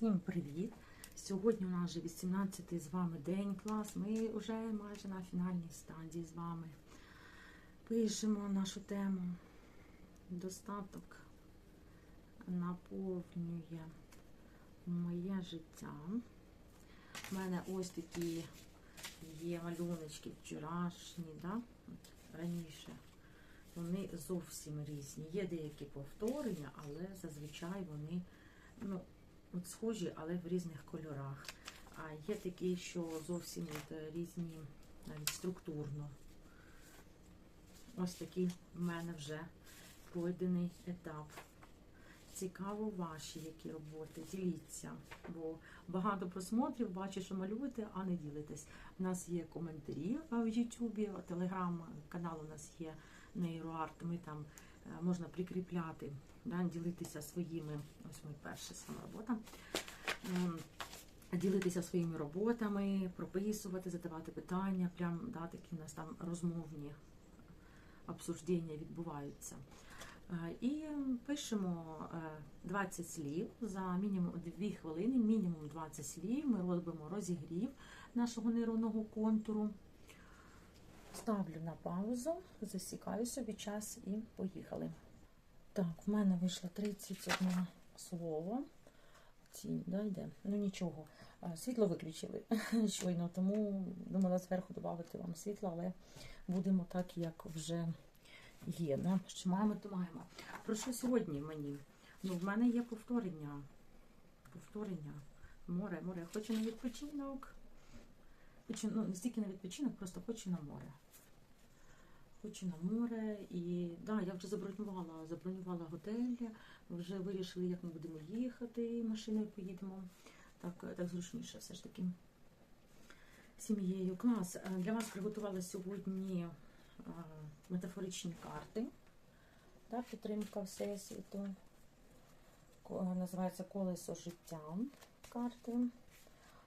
Всім привіт! Сьогодні у нас вже 18-й з вами день клас. Ми вже майже на фінальній стадії з вами. Пишемо нашу тему. Достаток наповнює моє життя. У мене ось такі є малюночки вчорашні, да? Раніше. Вони зовсім різні. Є деякі повторення, але зазвичай вони ну, от схожі, але в різних кольорах. А є такі, що зовсім от різні навіть структурно. Ось такий в мене вже пройдений етап. Цікаво ваші які роботи, діліться, бо багато просмотрів, бачу, що малюєте, а не ділитесь. У нас є коментарі в Ютубі, телеграм-канал у нас є нейроарт, ми там е, можна прикріпляти, да, ділитися своїми, ось моя перша сама. Ем, Ділитися своїми роботами, прописувати, задавати питання, прям да, такі у нас там розмовні обсуждення відбуваються. Е, І пишемо е, 20 слів за мінімум 2 хвилини, мінімум 20 слів. Ми робимо розігрів нашого нейронного контуру. Ставлю на паузу, засікаю собі час і поїхали. Так, в мене вийшло 31 слово. Тінь, да, йде. Ну нічого. Світло виключили щойно, тому думала зверху додати вам світло, але будемо так, як вже є. Да? Що маємо, то маємо. Про що сьогодні мені? Ну, в мене є повторення. Повторення. Море, море. Хочу на відпочинок. Хочу, ну, не стільки на відпочинок, просто хочу на море. Хочу на море і да, я вже забронювала, забронювала готель, вже вирішили, як ми будемо їхати, машиною поїдемо. Так, так зручніше все ж таки. Сім'єю. Клас. Е, Для вас приготувала сьогодні е, метафоричні карти. Да, підтримка Всесвіту. Називається Колесо життя карти.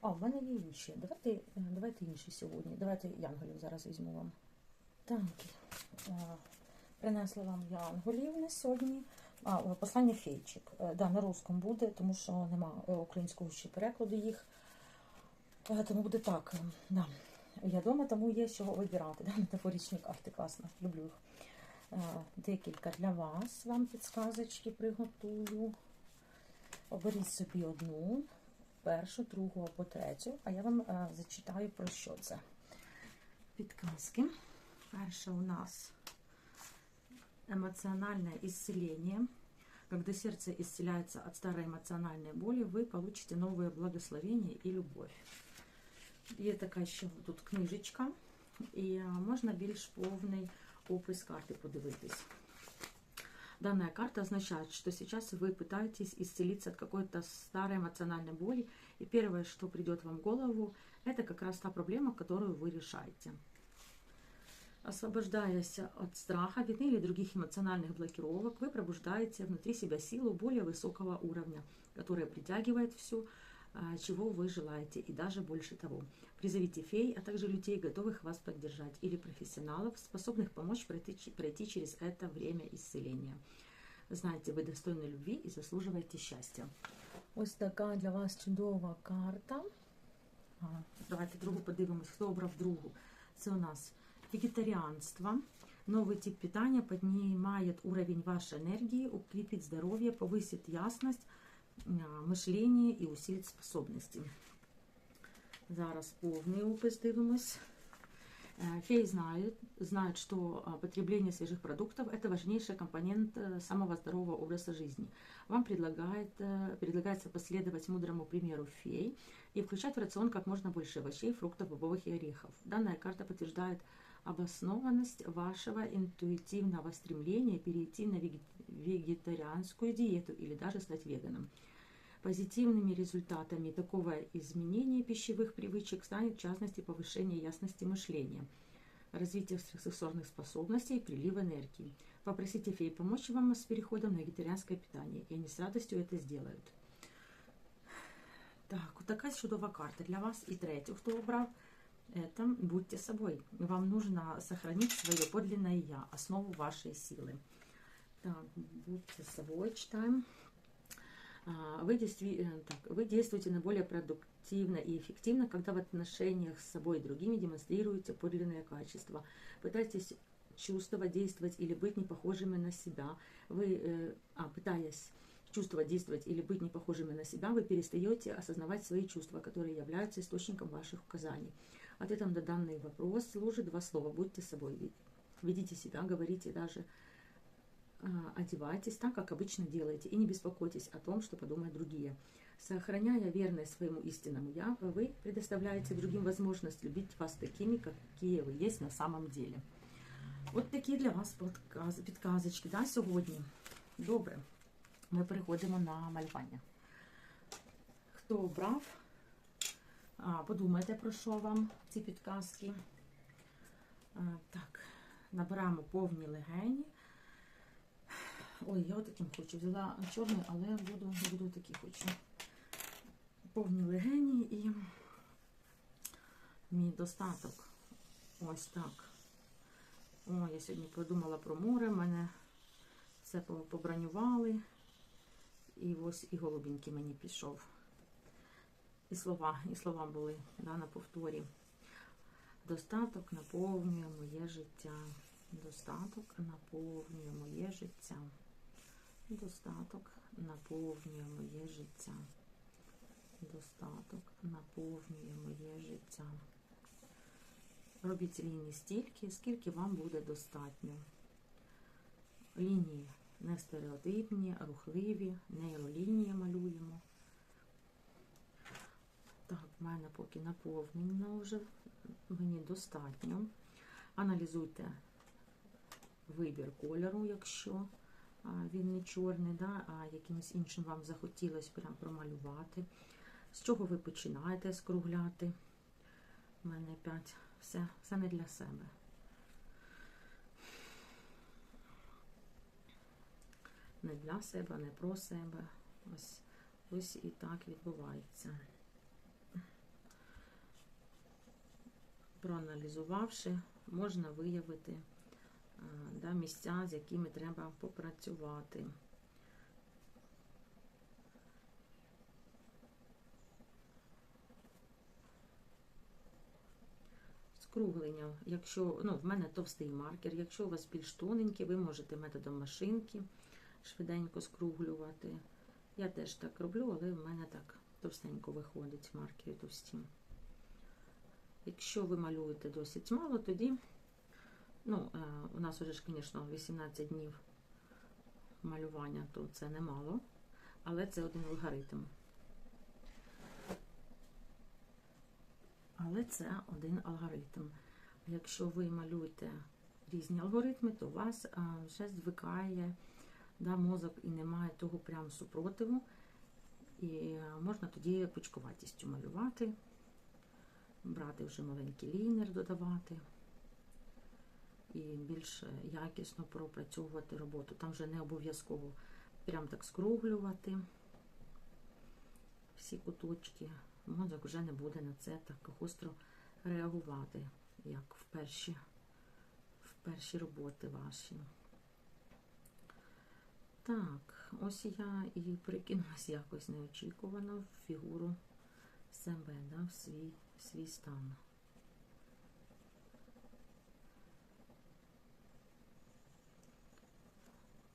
А, в мене є інші. Давайте, е, давайте інші сьогодні. Давайте янголів зараз візьму вам. Так, е, принесла вам янголів на сьогодні. А, послання фейчик. Е, Да, на русском буде, тому що нема е, українського ще перекладу їх. Тому буде так. Да. Я вдома, тому є з чого вибирати. Да? Метафоричні карти, класно, люблю їх. Декілька для вас вам підсказочки приготую. Оберіть собі одну, першу, другу або третю, а я вам зачитаю про що це. Підказки. Перша у нас эмоциональное исцеление. Когда сердце исцеляется от старой эмоциональной боли, вы получите новые благословения и любовь. Є така ще тут книжечка, і а, можна більш повний опис карти подивитись. Данная карта означает, что сейчас вы пытаетесь исцелиться от какой-то старой эмоциональной боли, и первое, что придет вам в голову, это как раз та проблема, которую вы решаете. Освобождаясь от страха, вины или других эмоциональных блокировок, вы пробуждаете внутри себя силу более высокого уровня, которая притягивает все, а, чего вы желаете, и даже больше того. Призовите фей, а также людей, готовых вас поддержать, или профессионалов, способных помочь пройти, ч- пройти через это время исцеления. Знаете, ви достойні любві і заслужуєте щастя. Ось така для вас чудова карта. А, Давайте другу подивимось, хто обрав другу. Це у нас вегетарианство. Новый тип питания поднимает уровень вашей энергии, укрепит здоровье, повысит ясность а, мышления и усилит способности. Зараз повний опис дивимось. Э, Феи знают, знают, что а, потребление свежих продуктов – это важнейший компонент э, самого здорового образа жизни. Вам предлагает, э, предлагается последовать мудрому примеру фей и включать в рацион как можно больше овощей, фруктов, бобовых и орехов. Данная карта подтверждает обоснованность вашего интуитивного стремления перейти на веге- вегетарианскую диету или даже стать веганом. Позитивными результатами такого изменения пищевых привычек станет в частности повышение ясности мышления, развитие сенсорных способностей и прилив энергии. Попросите феи помочь вам с переходом на вегетарианское питание, и они с радостью это сделают. Так, от така чудова карта для вас. І третю, хто обрав, это будьте собой. Вам нужно сохранить свое подлинное я, основу вашей силы. Так, будьте собой, читаем. А, Вы, действи- э, так, вы действуете наиболее продуктивно и эффективно, когда в отношениях с собой и другими демонстрируете подлинное качество. Пытайтесь чувствовать, действовать или быть не похожими на себя. Вы, э, а, пытаясь чувствовать, действовать или быть не похожими на себя, вы перестаете осознавать свои чувства, которые являются источником ваших указаний. Ответом на данный вопрос служит два слова. Будьте собой. Вед- Ведите себя, говорите даже, а, одевайтесь так, как обычно делаете, и не беспокойтесь о том, что подумают другие. Сохраняя верность своему истинному «я», вы предоставляете другим возможность любить вас такими, какие вы есть на самом деле. От такі для вас подказ, підказочки да, сьогодні. Добре, ми переходимо на малювання. Хто обрав, а, подумайте, про що вам ці підказки. Так, набираємо повні легені. Ой, я отаким хочу. Взяла чорний, але буду, буду такі хочу. Повні легені і мій достаток. Ось так. О, я сьогодні подумала про море, мене все по- побронювали. І ось і голубенький мені пішов. І слова, і слова були да, на повторі. Достаток наповнює моє життя. Достаток наповнює моє життя. Достаток наповнює моє життя. Достаток наповнює моє життя. Робіть лінії стільки, скільки вам буде достатньо. Лінії не стереотипні, рухливі, нейролінії малюємо. Так, в мене поки наповнено вже, мені достатньо. Аналізуйте вибір кольору, якщо він не чорний, да, а якимось іншим вам захотілося прям промалювати. З чого ви починаєте скругляти? У мене 5. Все, все не для себе. Не для себе, не про себе. Ось, ось і так відбувається. Проаналізувавши, можна виявити да, місця, з якими треба попрацювати. Скруглення. Якщо ну, в мене товстий маркер, якщо у вас більш тоненький, ви можете методом машинки швиденько скруглювати. Я теж так роблю, але в мене так товстенько виходить маркери товсті. Якщо ви малюєте досить мало, тоді ну, е, у нас вже ж, звісно, 18 днів малювання, то це немало, але це один алгоритм. Але це один алгоритм. Якщо ви малюєте різні алгоритми, то у вас а, вже звикає да, мозок і немає того прям супротиву. І можна тоді пучкуватістю малювати, брати вже маленький лінер, додавати і більш якісно пропрацьовувати роботу. Там вже не обов'язково прям так скруглювати всі куточки мозок вже не буде на це так гостро реагувати, як в перші, в перші роботи ваші. Так, ось я і прикинулась якось неочікувано в фігуру себе, да, в свій, свій стан.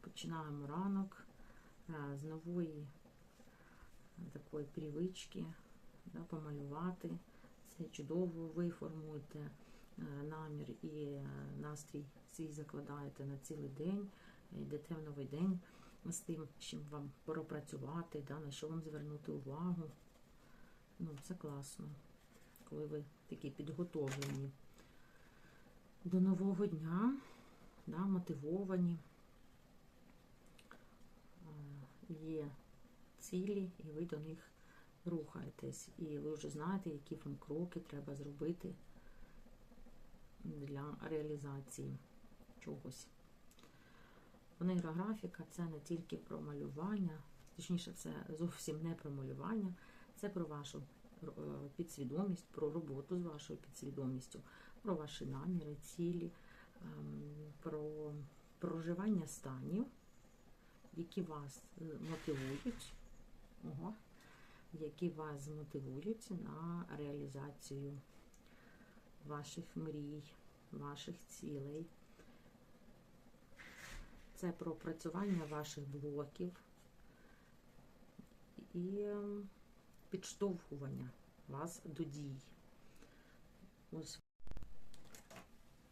Починаємо ранок з нової такої привички да, помалювати. Це чудово, ви формуєте е, намір і е, настрій свій закладаєте на цілий день, йдете в новий день з тим, з чим вам пропрацювати, да, на що вам звернути увагу. Ну, Це класно, коли ви такі підготовлені до нового дня, да, мотивовані, Е, є цілі, і ви до них рухаєтесь. І ви вже знаєте, які вам кроки треба зробити для реалізації чогось. Нейрографіка це не тільки про малювання, точніше, це зовсім не про малювання, це про вашу підсвідомість, про роботу з вашою підсвідомістю, про ваші наміри, цілі, ем, про проживання станів, які вас е, мотивують які вас змотивують на реалізацію ваших мрій, ваших цілей. Це про опрацювання ваших блоків і ем, підштовхування вас до дій. Ось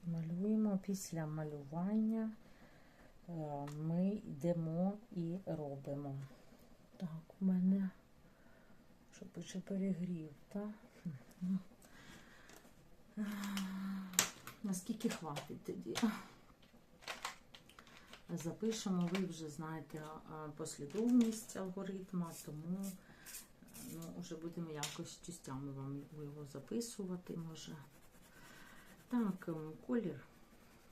малюємо після малювання. е, Ми йдемо і робимо. Так, у мене що пише перегрів, так? Наскільки хватить тоді? Запишемо, ви вже знаєте послідовність алгоритма, тому ну, вже будемо якось частями вам його записувати, може. Так, ем, колір.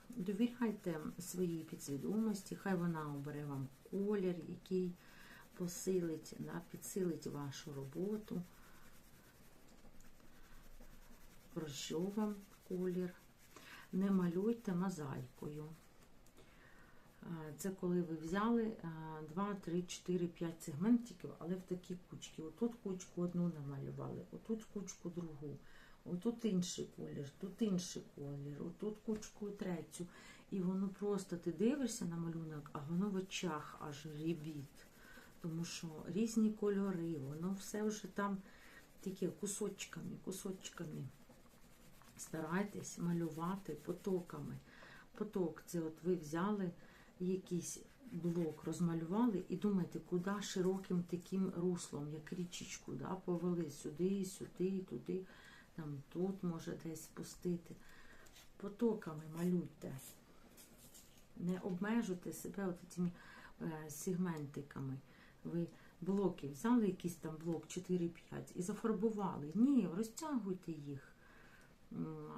Довіряйте своїй підсвідомості, хай вона обере вам колір, який посилить, да, підсилить вашу роботу. Про що вам колір? Не малюйте мозаїкою. Це коли ви взяли 2, 3, 4, 5 сегментиків, але в такі кучки. Отут кучку одну намалювали, отут кучку другу, отут інший колір, тут інший колір, отут кучку третю. І воно просто ти дивишся на малюнок, а воно в очах аж рібіт. Тому що різні кольори, воно все вже там таке кусочками, кусочками. Старайтесь малювати потоками. Поток це от ви взяли якийсь блок, розмалювали і думаєте, куди широким таким руслом, як річечку, да, повели сюди, сюди, туди, там тут може десь спустити. Потоками малюйте. Не обмежуйте себе от цими е, сегментиками. Ви блоки взяли якийсь там блок 4-5 і зафарбували. Ні, розтягуйте їх,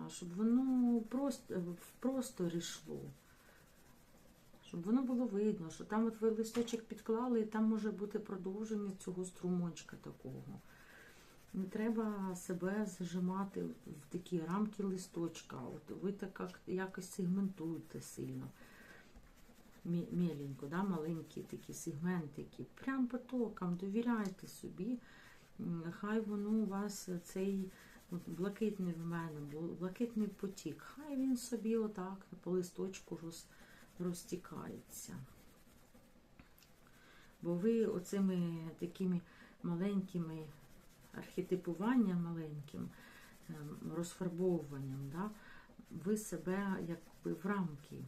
щоб воно просто, в просторі йшло. Щоб воно було видно, що там от ви листочок підклали, і там може бути продовження цього струмочка такого. Не треба себе зажимати в такі рамки листочка. От ви так якось сегментуєте сильно. Міленько, да, маленькі такі сегментики. Прям потоком довіряйте собі. Хай воно у вас цей от, блакитний в мене, бл- блакитний потік. Хай він собі отак по листочку роз, розтікається. Бо ви оцими такими маленькими архетипуванням маленьким, ем, розфарбовуванням, да, ви себе якби в рамки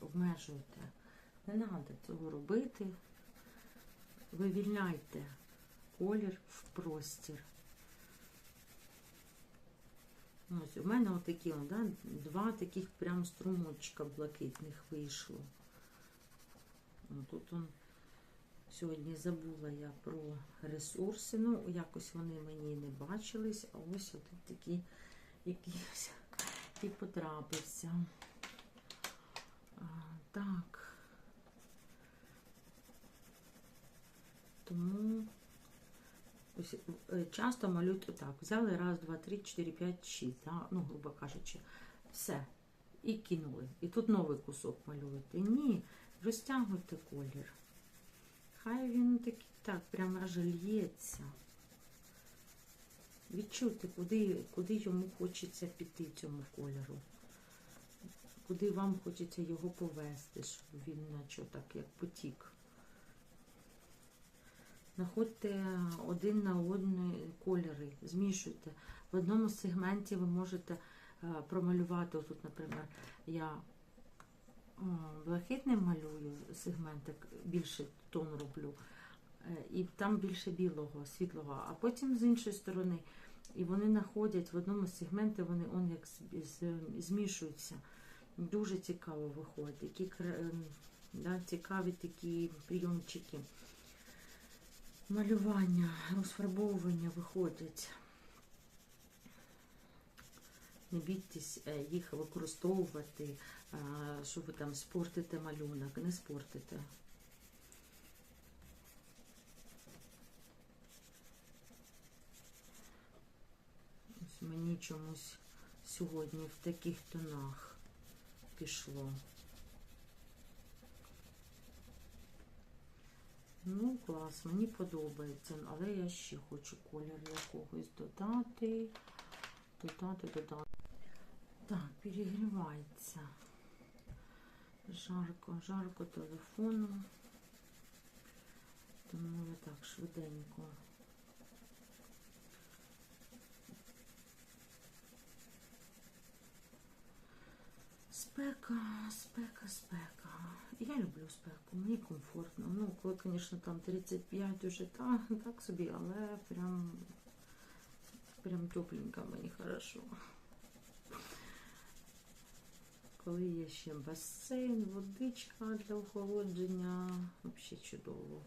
обмежуєте. Не треба цього робити. Вивільняйте колір в простір. Ось у мене отакі, да, два таких прям струмочка блакитних вийшло. Тут он сьогодні забула я про ресурси. Ну, якось вони мені не бачились, а ось от такі якийсь і потрапився. А, так. Тому часто малюють отак. Взяли раз, два, три, чотири, п'ять, шість, да? ну, грубо кажучи, все. І кинули. І тут новий кусок малюєте. Ні, розтягуйте колір. Хай він такий так, прямо аж лється. Відчуйте, куди, куди йому хочеться піти цьому кольору. Куди вам хочеться його повести, щоб він наче так, як потік. Знаходьте один на один кольори, змішуйте. В одному сегменті ви можете е, промалювати. Тут, наприклад, я е, блакитним малюю сегментик, більше тон роблю, е, і там більше білого, світлого, а потім з іншої сторони. І вони знаходять в одному сегменті, вони он як змішуються. Дуже цікаво виходить. Кра- ем, да, цікаві такі прийомчики. Малювання, розфарбовування виходять. Не бійтесь е, їх використовувати, е, що ви там спортите малюнок, не спортите. Ось мені чомусь сьогодні в таких тонах пішло. Ну, клас, мені подобається, але я ще хочу колір якогось додати. Додати, додати. Так, перегрівається. Жарко, жарко телефоном. Тому я так швиденько. Спека, спека, спека. Я люблю спеку, мені комфортно. Ну, коли, звісно, там 35 уже так, так собі, але прям, прям тепленько мені хорошо. Коли є ще басейн, водичка для охолодження, взагалі чудово.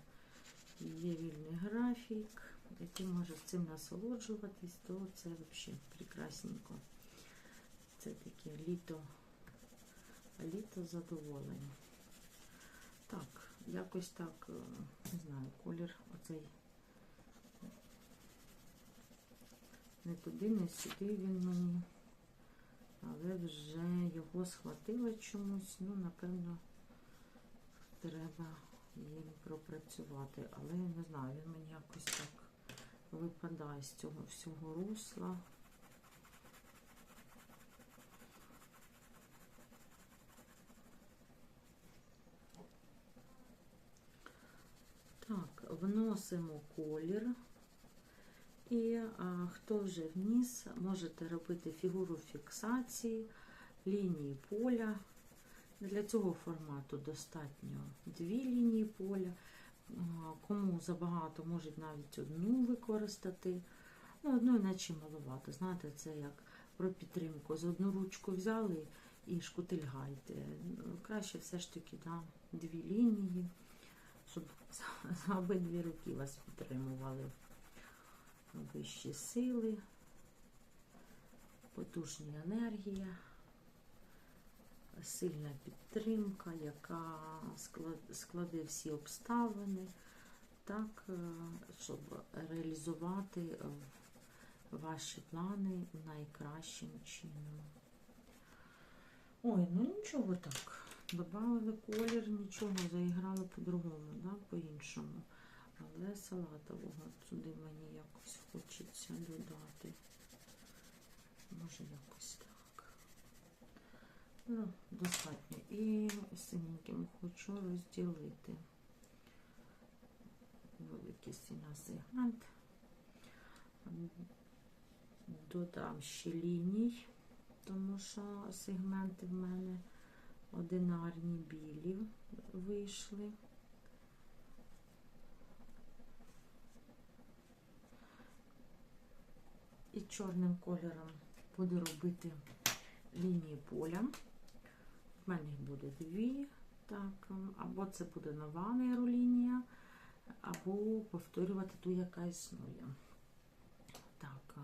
Є вільний графік, який може цим насолоджуватись, то це взагалі прекрасненько. Це таке літо, літо задоволення. Так, якось так, е, не знаю, колір оцей не туди, не сюди він мені. Але вже його схватило чомусь, ну, напевно, треба їм пропрацювати. Але не знаю, він мені якось так випадає з цього всього русла. Так, вносимо колір. І а, хто вже вніс, можете робити фігуру фіксації, лінії поля. Для цього формату достатньо дві лінії поля. Кому забагато, можуть навіть одну використати. Ну, одну іначе малувати. Знаєте, це як про підтримку. З одну ручку взяли і шкутильгайте. Краще все ж таки да, дві лінії, щоб за обидві руки вас підтримували вищі сили, потужна енергія, сильна підтримка, яка складе всі обставини, так, е, щоб реалізувати ваші плани найкращим чином. Ой, ну нічого так. Добавили колір, нічого, заіграли по-другому, да, по-іншому. Але салатового сюди мені якось хочеться додати. Може якось так. Ну, достатньо. І синеньким хочу розділити великий сильний сегмент. Додам ще ліній, тому що сегменти в мене одинарні білі вийшли. І чорним кольором буду робити лінії поля. В мене їх буде дві. Так, Або це буде нова нейролінія, або повторювати ту, яка існує. Так,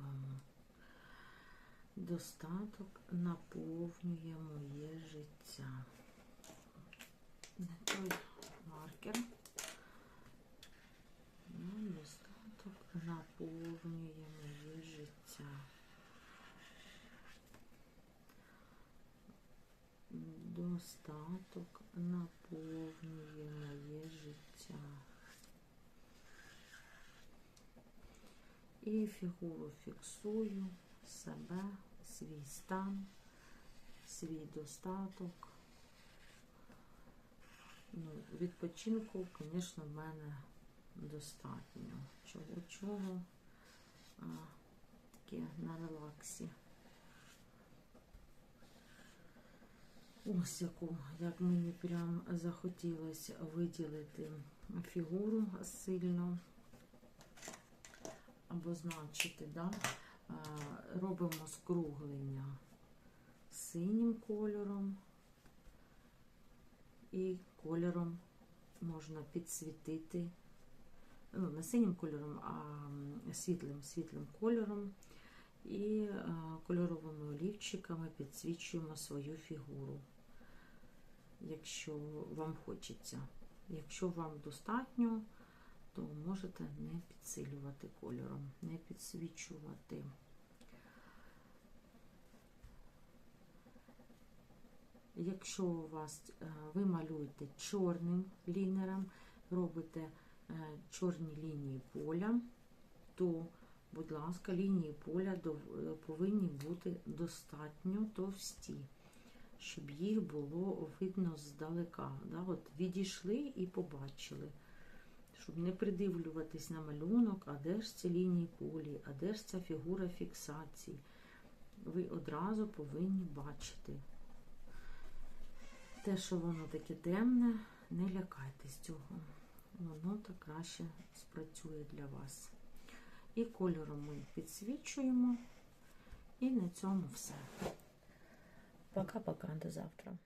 достаток наповнює моє життя. Не той маркер. Ну, достаток наповнює моє життя. Достаток наповнює моє життя. І фігуру фіксую себе, свій стан, свій достаток. Ну, Відпочинку, звісно, в мене достатньо. Чого чого а, таке на релаксі. Ось яку, як мені прям захотілося виділити фігуру сильно, обозначити, да? Робимо скруглення синім кольором і кольором можна підсвітити, ну, не синім кольором, а світлим світлим кольором. І кольоровими олівчиками підсвічуємо свою фігуру, якщо вам хочеться. Якщо вам достатньо, то можете не підсилювати кольором, не підсвічувати. Якщо у вас ви малюєте чорним лінером, робите е, чорні лінії поля, то, будь ласка, лінії поля е, повинні бути достатньо товсті, щоб їх було видно здалека. Да? От відійшли і побачили. Щоб не придивлюватись на малюнок, а де ж ці лінії полі, а де ж ця фігура фіксації. Ви одразу повинні бачити. Те, що воно таке темне, не лякайтесь цього. Воно так краще спрацює для вас. І кольором ми підсвічуємо. І на цьому все. Пока-пока, до завтра.